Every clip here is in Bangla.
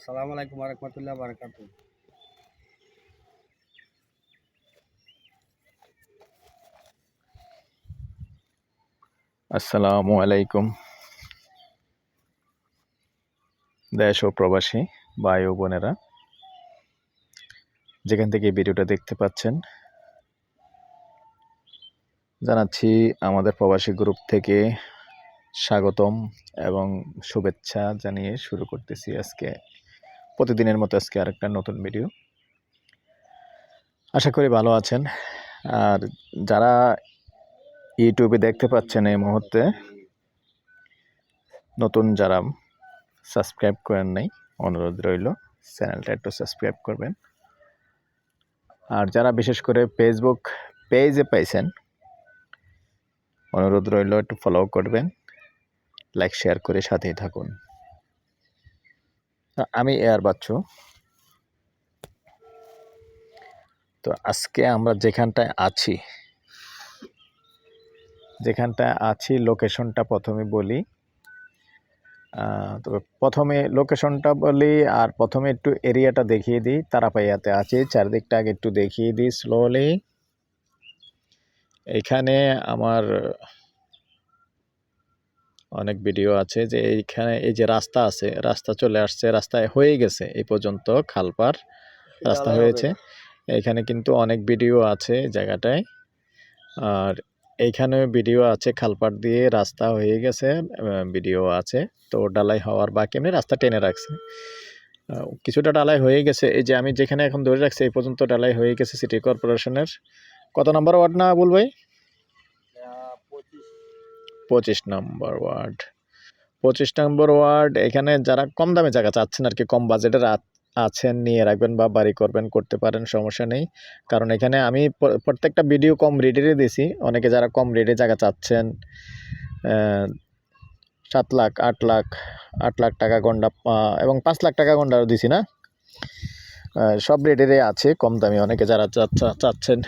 আসসালামু আলাইকুম রহমতুল্লাহ বারকাত আসসালামু আলাইকুম। দেশ ও প্রবাসী ভাই ও বোনেরা, যেখান থেকে ভিডিওটা দেখতে পাচ্ছেন, জানাচ্ছি আমাদের প্রবাসী গ্রুপ থেকে স্বাগতম এবং শুভেচ্ছা জানিয়ে শুরু করতেছি আজকে। প্রতিদিনের মতো আজকে আরেকটা নতুন ভিডিও আশা করি ভালো আছেন। আর যারা ইউটিউবে দেখতে পাচ্ছেন এই মুহূর্তে, নতুন যারা সাবস্ক্রাইব করেন নাই, অনুরোধ রইল চ্যানেলটা একটু সাবস্ক্রাইব করবেন। আর যারা বিশেষ করে ফেসবুক পেজে পাইছেন, অনুরোধ রইল একটু ফলো করবেন লাইক শেয়ার করে সাথেই থাকুন। আমি এয়ার বাচ্চু। তো আজকে আমরা যেখানটায় আছি যেখানটায় আছি লোকেশনটা প্রথমে বলি তবে প্রথমে লোকেশনটা বলি আর প্রথমে একটু এরিয়াটা দেখিয়ে দিই, তারাপাইয়াতে আছি। চারিদিকটা আগে একটু দেখিয়ে দিই স্লোলি এখানে আমার অনেক ভিডিও আছে যে এইখানে এই যে রাস্তা আছে রাস্তা চলে আসছে রাস্তায় হয়ে গেছে এই পর্যন্ত খালপার রাস্তা হয়েছে। এখানে কিন্তু অনেক ভিডিও আছে জায়গাটায়। আর এইখানে ভিডিও আছে খালপাট দিয়ে রাস্তা হয়ে গেছে ভিডিও আছে। তো ডালাই হওয়ার বাকি এমনি রাস্তা টেনে রাখছে। কিছুটা ডালাই হয়ে গেছে। এই যে আমি যেখানে এখন ধরে রাখছি এই পর্যন্ত ডালাই হয়ে গেছে সিটি কর্পোরেশনের কত নম্বর ওয়ার্ড না আবুল ভাই? পঁচিশ নম্বর ওয়ার্ড। পঁচিশ নম্বর ওয়ার্ড, এখানে যারা কম দামে জায়গা চাচ্ছেন আর কি, কম বাজেটের আছেন, নিয়ে রাখবেন বা বাড়ি করবেন, করতে পারেন, সমস্যা নেই। কারণ এখানে আমি প্রত্যেকটা ভিডিও কম রেটেরই দিছি। অনেকে যারা কম রেটে জায়গা চাচ্ছেন সাত লাখ, আট লাখ আট লাখ টাকা গন্ডা এবং পাঁচ লাখ টাকা গন্ডাও দিছি না। সব রেটেরই আছে, কম দামি অনেকে যারা চাচ্ছা- চাচ্ছেন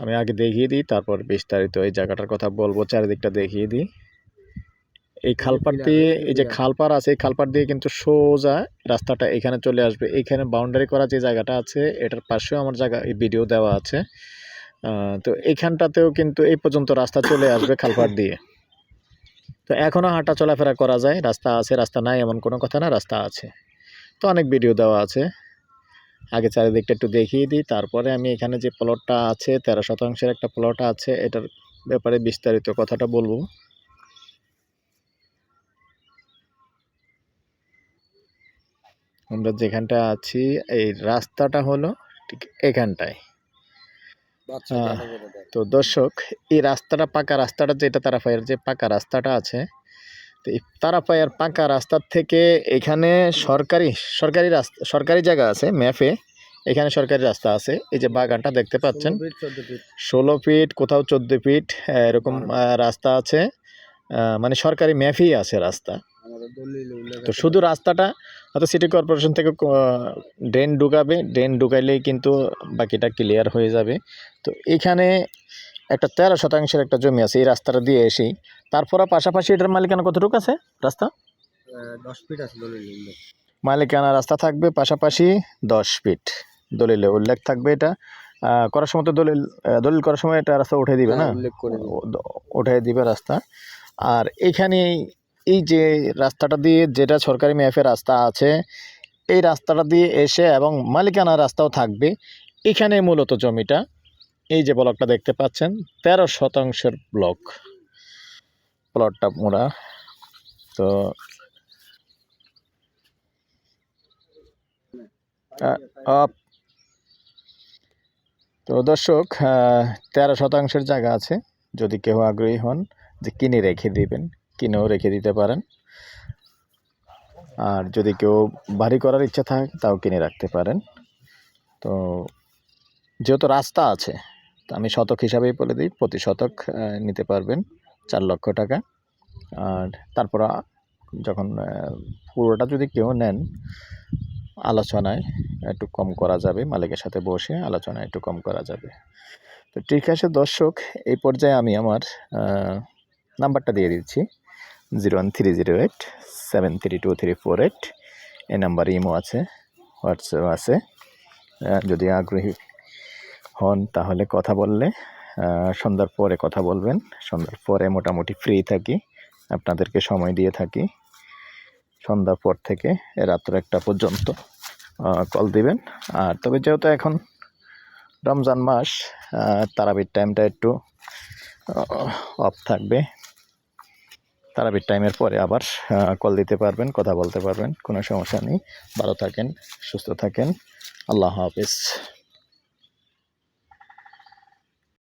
আমি আগে দেখিয়ে দিই, তারপর বিস্তারিত এই জায়গাটার কথা বলব, চারিদিকটা দেখিয়ে দিই। এই খালপার দিয়ে এই যে খালপার আছে, এই খালপার দিয়ে কিন্তু সোজা রাস্তাটা এখানে চলে আসবে। এখানে বাউন্ডারি করা যে জায়গাটা আছে, এটার পাশেও আমার জায়গা, এই ভিডিও দেওয়া আছে। তো এইখানটাতেও কিন্তু এই পর্যন্ত রাস্তা চলে আসবে খালপার দিয়ে। তো এখনও হাঁটা চলাফেরা করা যায়, রাস্তা আছে, রাস্তা নাই এমন কোনো কথা না, রাস্তা আছে। তো অনেক ভিডিও দেওয়া আছে। আগে চারিদিকটা একটু দেখিয়ে দিই। তারপরে আমি এখানে যে প্লটটা আছে তেরো শতাংশের একটা প্লট আছে এটার ব্যাপারে বিস্তারিত কথাটা বলব। আমরা যেখানটা আছি এই রাস্তাটা হলো ঠিক এখানটায়। তো দর্শক এই রাস্তাটা পাকা রাস্তাটা যেটা তারাপায়ের যে পাকা রাস্তাটা আছে তো তারাপায়ের পাকা রাস্তার থেকে এখানে সরকারি সরকারি রাস্তা সরকারি জায়গা আছে ম্যাপে। এখানে সরকারি রাস্তা আছে। এই যে বাগানটা দেখতে পাচ্ছেন। ষোলো ফিট কোথাও চোদ্দ ফিট এরকম রাস্তা আছে। মানে সরকারি ম্যাপেই আছে রাস্তা। তো শুধু রাস্তাটা হয়তো সিটি কর্পোরেশন থেকে ড্রেন ঢুকাবে। ড্রেন ঢুকাইলেই কিন্তু বাকিটা ক্লিয়ার হয়ে যাবে। তো এখানে একটা তেরো শতাংশের একটা জমি আছে এই রাস্তাটা দিয়ে এসেই তারপরে পাশাপাশি এটার মালিকানা কতটুকু আছে রাস্তা? দশ ফিট আছে মালিকানা রাস্তা থাকবে পাশাপাশি দশ ফিট দলিলে উল্লেখ থাকবে এটা। করার সময় তো দলিল দলিল করার সময় এটা রাস্তা উঠে দিবে না? হ্যাঁ। উঠে দিবে। রাস্তা। আর এখানে এই যে রাস্তাটা দিয়ে যেটা সরকারি ম্যাপের রাস্তা আছে এই রাস্তাটা দিয়ে এসে এবং মালিকানা রাস্তাও থাকবে। এখানে মূলত জমিটা। এই যে ব্লকটা দেখতে পাচ্ছেন, তেরো শতাংশের ব্লক প্লটটা মোড়া। তো তো দর্শক তেরো শতাংশের জায়গা আছে, যদি কেউ আগ্রহী হন যে কিনে রেখে দিবেন, কিনেও রেখে দিতে পারেন। আর যদি কেউ বাড়ি করার ইচ্ছা থাকে, তাও কিনে রাখতে পারেন। তো, যেহেতু রাস্তা আছে তো আমি শতক হিসাবেই বলে দিই, প্রতি শতক নিতে পারবেন চার লক্ষ টাকা। আর তারপর যখন পুরোটা যদি কেউ নেন, আলোচনায় একটু কম করা যাবে, মালিকের সাথে বসে আলোচনায় একটু কম করা যাবে। তো ঠিক আছে দর্শক, এই পর্যায়ে আমি আমার নাম্বারটা দিয়ে দিচ্ছি, zero one three zero eight seven three two three four eight. এই নাম্বার ইমো আছে, হোয়াটসঅ্যাপ আছে। যদি আগ্রহী হন, তাহলে কথা বললে সন্ধ্যার পরে কথা বলবেন। সন্ধ্যার পরে মোটামুটি ফ্রি থাকি, আপনাদেরকে সময় দিয়ে থাকি। সন্ধ্যার পর থেকে রাত্র একটা পর্যন্ত কল দিবেন। আর তবে যেহেতু এখন রমজান মাস তারাবির টাইমটা একটু অফ থাকবে। তারাবির টাইমের পরে আবার কল দিতে পারবেন, কথা বলতে পারবেন, কোনো সমস্যা নেই। ভালো থাকেন, সুস্থ থাকেন। আল্লাহ হাফিজ।